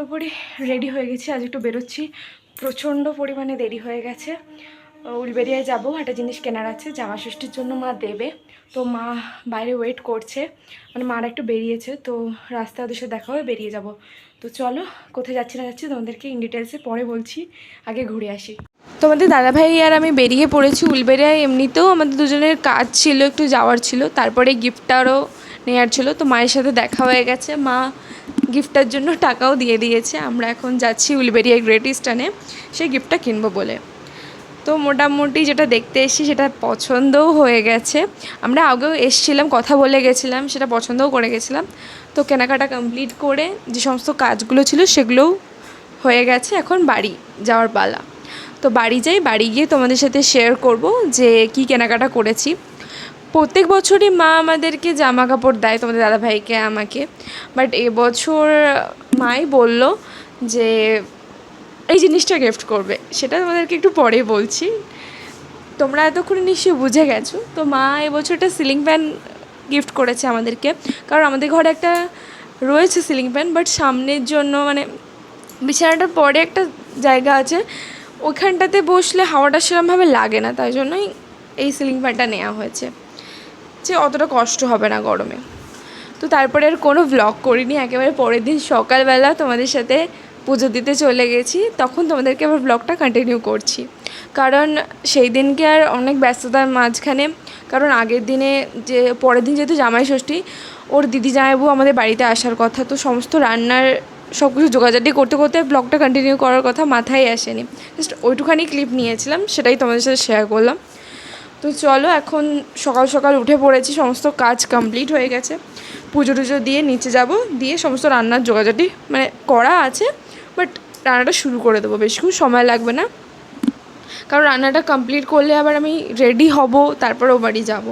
পুরোপুরি রেডি হয়ে গেছি। আজ একটু বেরোচ্ছি। প্রচণ্ড পরিমাণে দেরি হয়ে গেছে। উলবেরিয়ায় যাব। একটা জিনিস কেনার আছে। জামা ষষ্ঠীর জন্য মা দেবে। তো মা বাইরে ওয়েট করছে। মানে মারা একটু বেরিয়েছে। তো রাস্তায় ওদের সাথে দেখা হয়ে বেরিয়ে যাব। তো চলো, কোথায় যাচ্ছি না যাচ্ছি তোমাদেরকে ইন ডিটেলসে পরে বলছি। আগে ঘুরে আসি। তোমাদের দাদাভাই আর আমি বেরিয়ে পড়েছি উলবেরিয়ায়। এমনিতেও আমাদের দুজনের কাজ ছিল, একটু যাওয়ার ছিল। তারপরে গিফটটারও নেওয়ার ছিল। তো মায়ের সাথে দেখা হয়ে গেছে। মা গিফটটার জন্য টাকাও দিয়ে দিয়েছে। আমরা এখন যাচ্ছি উলবেরিয়া গ্রেট ইস্টার্নে। সেই গিফটটা কিনবো বলে। তো মোটামুটি যেটা দেখতে এসেছি, সেটা পছন্দও হয়ে গেছে। আমরা আগেও এসছিলাম, কথা বলে গেছিলাম, সেটা পছন্দও করে গেছিলাম। তো কেনাকাটা কমপ্লিট করে যে সমস্ত কাজগুলো ছিল, সেগুলোও হয়ে গেছে। এখন বাড়ি যাওয়ার পালা। তো বাড়ি যাই, বাড়ি গিয়ে তোমাদের সাথে শেয়ার করব যে কি কেনাকাটা করেছি। প্রত্যেক বছরই মা আমাদেরকে জামা কাপড় দেয়, তোমাদের দাদাভাইকে, আমাকে। বাট এবছর মাই বলল যে, এই জিনিসটা গিফট করবে। সেটা তোমাদেরকে একটু পরে বলছি। তোমরা এতক্ষণে নিশ্চয়ই বুঝে গেছো। তো মা এবছরটা সিলিং ফ্যান গিফট করেছে আমাদেরকে। কারণ আমাদের ঘরে একটা রয়েছে সিলিং ফ্যান বাট সামনের জন্য মানে বিছানাটার পরে একটা জায়গা আছে। ওইখানটাতে বসলে হাওয়াটা সেরকমভাবে লাগে না, তাই জন্যই এই সিলিং ফ্যানটা নেওয়া হয়েছে। যে অতটা কষ্ট হবে না গরমে। তো তারপরে আর কোনো ব্লগ করিনি, একেবারে পরের দিন সকালবেলা তোমাদের সাথে পুজো দিতে চলে গেছি, তখন তোমাদেরকে আবার ব্লগটা কন্টিনিউ করছি। কারণ সেই দিনকে আর অনেক ব্যস্ততার মাঝখানে, কারণ আগের দিনে যে, পরের দিন যেহেতু জামাই ষষ্ঠী, ওর দিদি জামাইবু আমাদের বাড়িতে আসার কথা, তো সমস্ত রান্নার সব কিছু যোগাযোগটি করতে করতে ব্লগটা কন্টিনিউ করার কথা মাথায় আসেনি। জাস্ট ওইটুখানি ক্লিপ নিয়েছিলাম, সেটাই তোমাদের সাথে শেয়ার করলাম। তো চলো, এখন সকাল সকাল উঠে পড়েছি, সমস্ত কাজ কমপ্লিট হয়ে গেছে। পুজো টুজো দিয়ে নিচে যাব, দিয়ে সমস্ত রান্নার যোগাযোগটি মানে করা আছে বাট রান্নাটা শুরু করে দেবো বেশিক্ষণ সময় লাগবে না। কারণ রান্নাটা কমপ্লিট করলে আবার আমি রেডি হব তারপর ও বাড়ি যাব।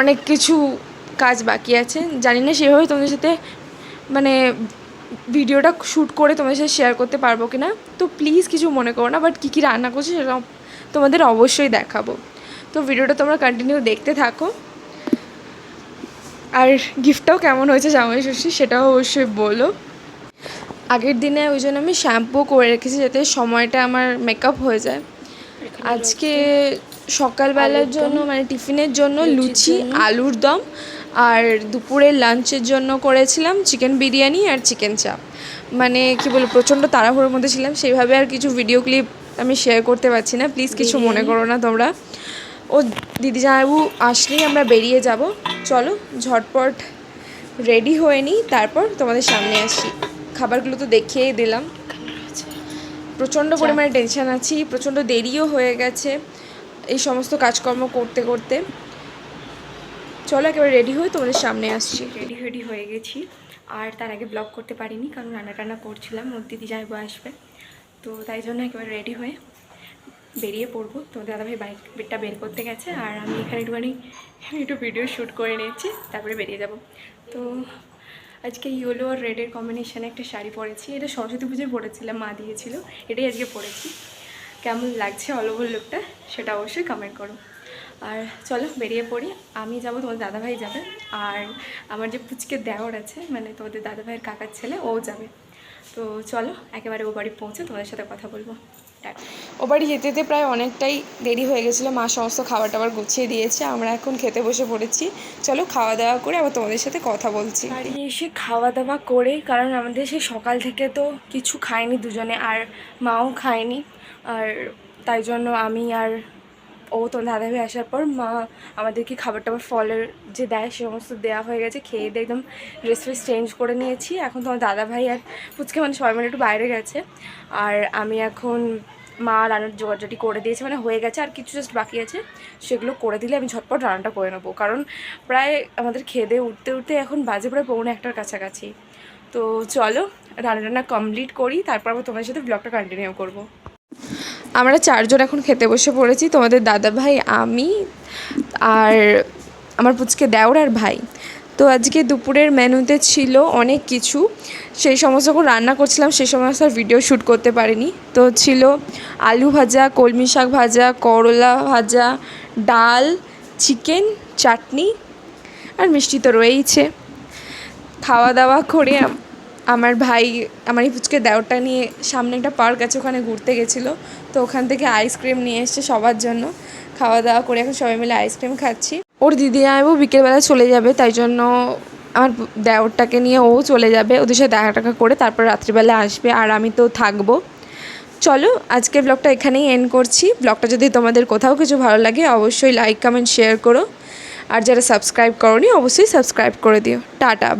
অনেক কিছু কাজ বাকি আছে, জানি না সেভাবে তোমাদের সাথে মানে ভিডিওটা শ্যুট করে তোমাদের সাথে শেয়ার করতে পারব কি না তো প্লিজ কিছু মনে করো না বাট কী কী রান্না করছি সেটা তোমাদের অবশ্যই দেখাবো। তো ভিডিওটা তোমরা কন্টিনিউ দেখতে থাকো। আর গিফটটাও কেমন হয়েছে জামাই ষষ্ঠী সেটাও অবশ্যই বলো। আগের দিনে ওই জন্য আমি শ্যাম্পু করে রেখেছি যাতে সময়টা আমার মেকআপ হয়ে যায়। আজকে সকালবেলার জন্য মানে টিফিনের জন্য লুচি আলুর দম আর দুপুরের লাঞ্চের জন্য করেছিলাম চিকেন বিরিয়ানি আর চিকেন চাপ মানে কি বলব প্রচণ্ড তাড়াহুড়োর মধ্যে ছিলাম সেইভাবে আর কিছু ভিডিও ক্লিপ আমি শেয়ার করতে পারছি না। প্লিজ কিছু মনে করো না তোমরা। ও দিদি জামাইবু আসলেই আমরা বেরিয়ে যাব। চলো ঝটপট রেডি হয়ে নিই তারপর তোমাদের সামনে আসি। খাবারগুলো তো দেখিয়েই দিলাম। প্রচণ্ড পরিমাণে টেনশন আছি প্রচণ্ড দেরিও হয়ে গেছে এই সমস্ত কাজকর্ম করতে করতে। চলো একেবারে রেডি হয়ে তোমাদের সামনে আসছি। রেডি রেডি হয়ে গেছি। আর তার আগে ব্লগ করতে পারিনি কারণ রান্না টান্না করছিলাম ওর দিদি যাইবো আসবে। তো তাই জন্য একেবারে রেডি হয়ে বেরিয়ে পড়ব। তো দাদাভাই বাইক বেটটা বের করতে গেছে আর আমি এখানে একটুখানি একটু ভিডিও শ্যুট করে নিয়েছি তারপরে বেরিয়ে যাব। তো আজকে ইয়েলো আর রেডের কম্বিনেশানে একটা শাড়ি পরেছি। এটা সরস্বতী পুজোয় পরেছিলাম, মা দিয়েছিল। এটাই আজকে পরেছি। কেমন লাগছে অল ওভার লুকটা সেটা অবশ্যই কমেন্ট করো। আর চলো বেরিয়ে পড়ি। আমি যাব, তোমার দাদাভাই যাবে। আর আমার যে পুচকে দেওয়ার আছে মানে তোমাদের দাদাভাইয়ের কাকার ছেলে, ও যাবে। তো চলো, একেবারে ও বাড়ি পৌঁছে তোমাদের সাথে কথা বলব। ও বাড়ি যেতে যেতে প্রায় অনেকটাই দেরি হয়ে গেছিল। মা সমস্ত খাবার টাবার গুছিয়ে দিয়েছে। আমরা এখন খেতে বসে পড়েছি। চলো খাওয়া দাওয়া করে আবার তোমাদের সাথে কথা বলছি। বাড়ি এসে খাওয়া দাওয়া করে, কারণ আমাদের সেই সকাল থেকে তো কিছু খায়নি দুজনে, আর মাও খায়নি। আর তাই জন্য আমি আর ও তো দাদাভাই আসার পর মা আমাদেরকে খাবার টাবার ফলের যে দেয়, সে সমস্ত দেওয়া হয়ে গেছে। খেয়ে দিয়ে একদম ড্রেস চেঞ্জ করে নিয়েছি। এখন তোমার দাদাভাই আর ফুচকে মানে সবাই মিলে একটু বাইরে গেছে। আর আমি এখন মা রান্নার জোগাড়জাটি করে দিয়েছে মানে হয়ে গেছে, আর কিছু জাস্ট বাকি আছে, সেগুলো করে দিলে আমি ঝটপট রান্নাটা করে নেব। কারণ প্রায় আমাদের খেদে উঠতে উঠতে এখন বাজে প্রায় পৌনে একটার কাছাকাছি। তো চলো, রান্না টান্না কমপ্লিট করি, তারপর আবার তোমাদের সাথে ব্লগটা কন্টিনিউ করব। আমরা চারজন এখন খেতে বসে পড়েছি, তোমাদের দাদা ভাই আমি, আর আমার পুচকে দেওর আর ভাই। তো আজকে দুপুরের মেনুতে ছিল অনেক কিছু। সেই সমস্ত যখন রান্না করছিলাম, সেই সমস্ত ভিডিও শ্যুট করতে পারিনি। তো ছিল আলু ভাজা, কলমি শাক ভাজা, করলা ভাজা, ডাল চিকেন চাটনি আর মিষ্টি তো রয়েইছে। খাওয়া দাওয়া করে আমার ভাই, আমার এই পুচকে দেওরটা নিয়ে সামনে একটা পার্ক আছে, ওখানে ঘুরতে গেছিল। তো ওখান থেকে আইসক্রিম নিয়ে এসছে সবার জন্য। খাওয়া দাওয়া করে এখন সবাই মিলে আইসক্রিম খাচ্ছি। ওর দিদি আইবু বিকেলবেলা চলে যাবে, তাই জন্য আমার দেওরটাকে নিয়ে ও চলে যাবে, ওদের সাথে দেখা টাকা করে তারপর রাত্রিবেলা আসবে আর আমি তো থাকব। চলো, আজকের ব্লগটা এখানেই এন্ড করছি। ব্লগটা যদি তোমাদের কোথাও কিছু ভালো লাগে, অবশ্যই লাইক কমেন্ট শেয়ার করো। আর যারা সাবস্ক্রাইব করনি, অবশ্যই সাবস্ক্রাইব করে দিও। টাটা